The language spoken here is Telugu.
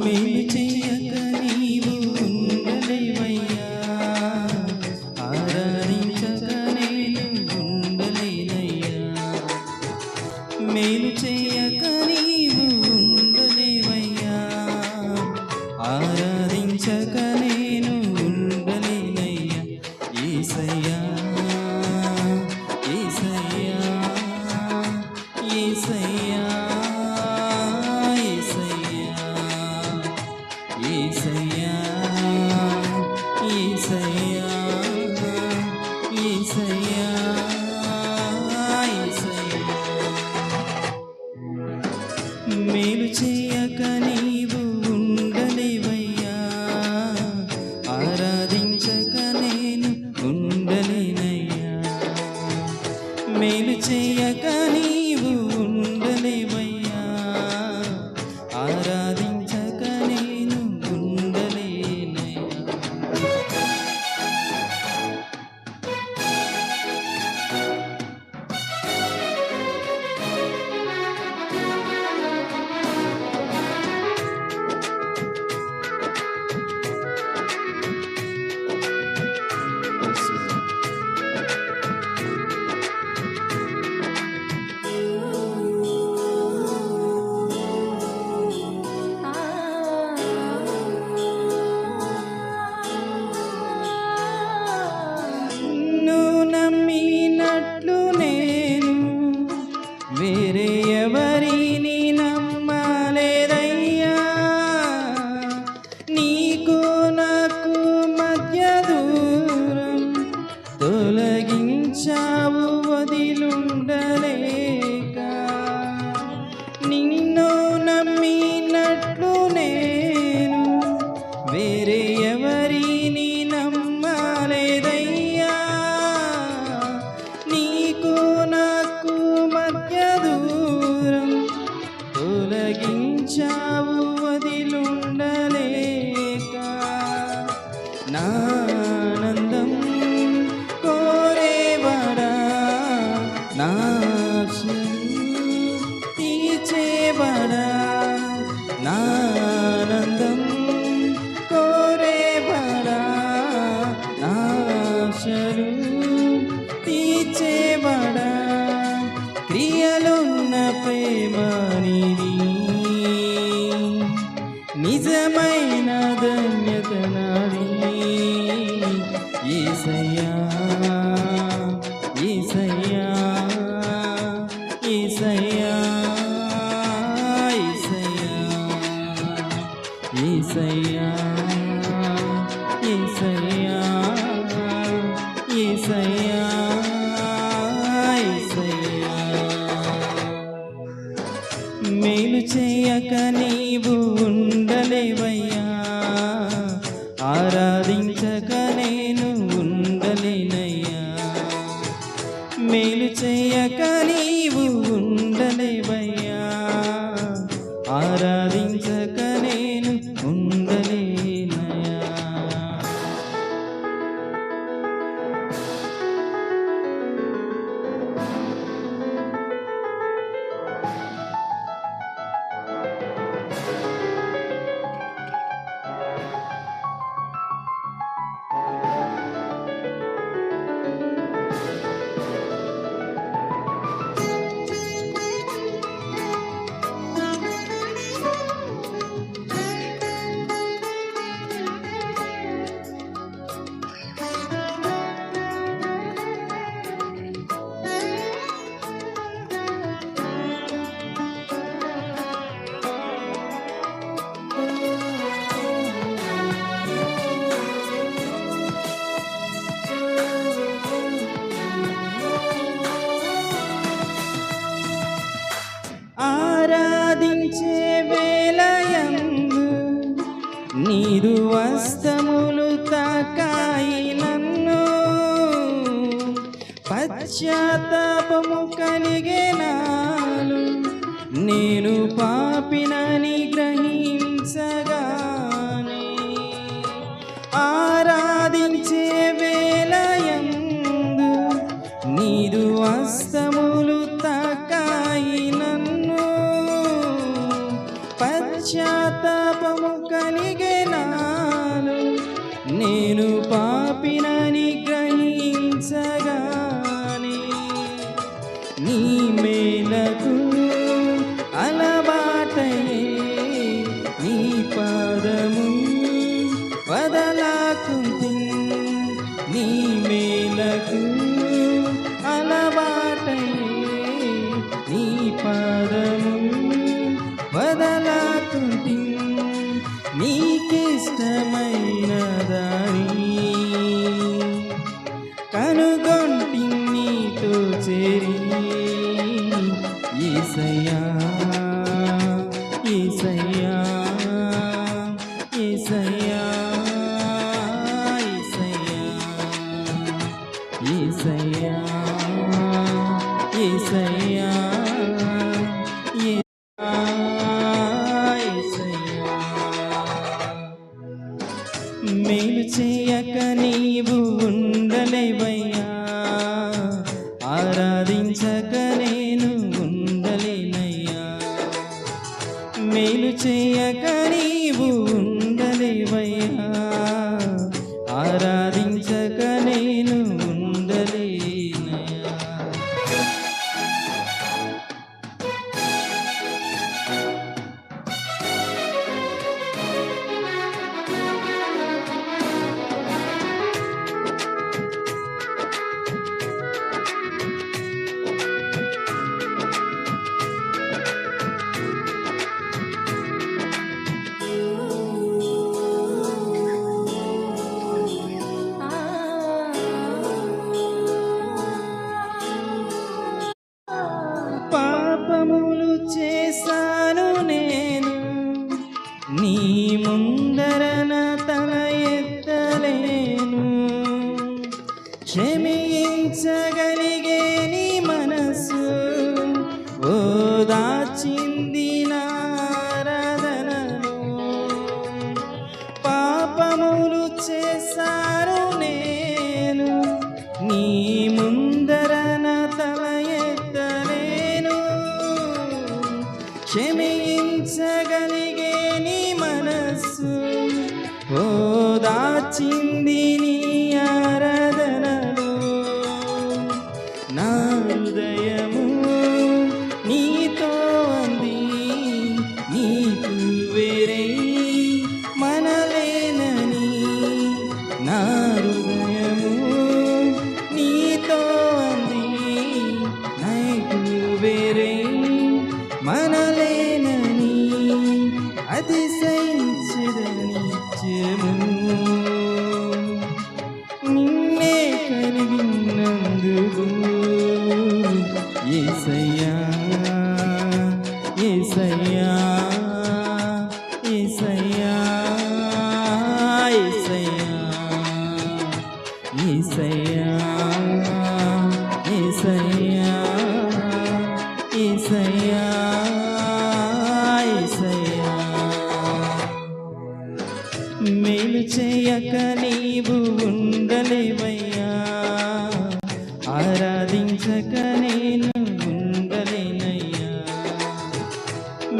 me, me tear. yeah. तेरे say ఆరాధించే వేలయందు నీదు వస్తములు తాకాయి నన్ను. పశ్చాత్తాపము కలిగే నాలు నేను పాపినని నేను పాపినని గ్రహించగానే నీ మేలకు అలవాటయే నీ పాదము వదలాకుంది నీ మేలకు మేలు చేయ క్షమించగలిగే నీ మనస్సు. ఓదాచింది నీ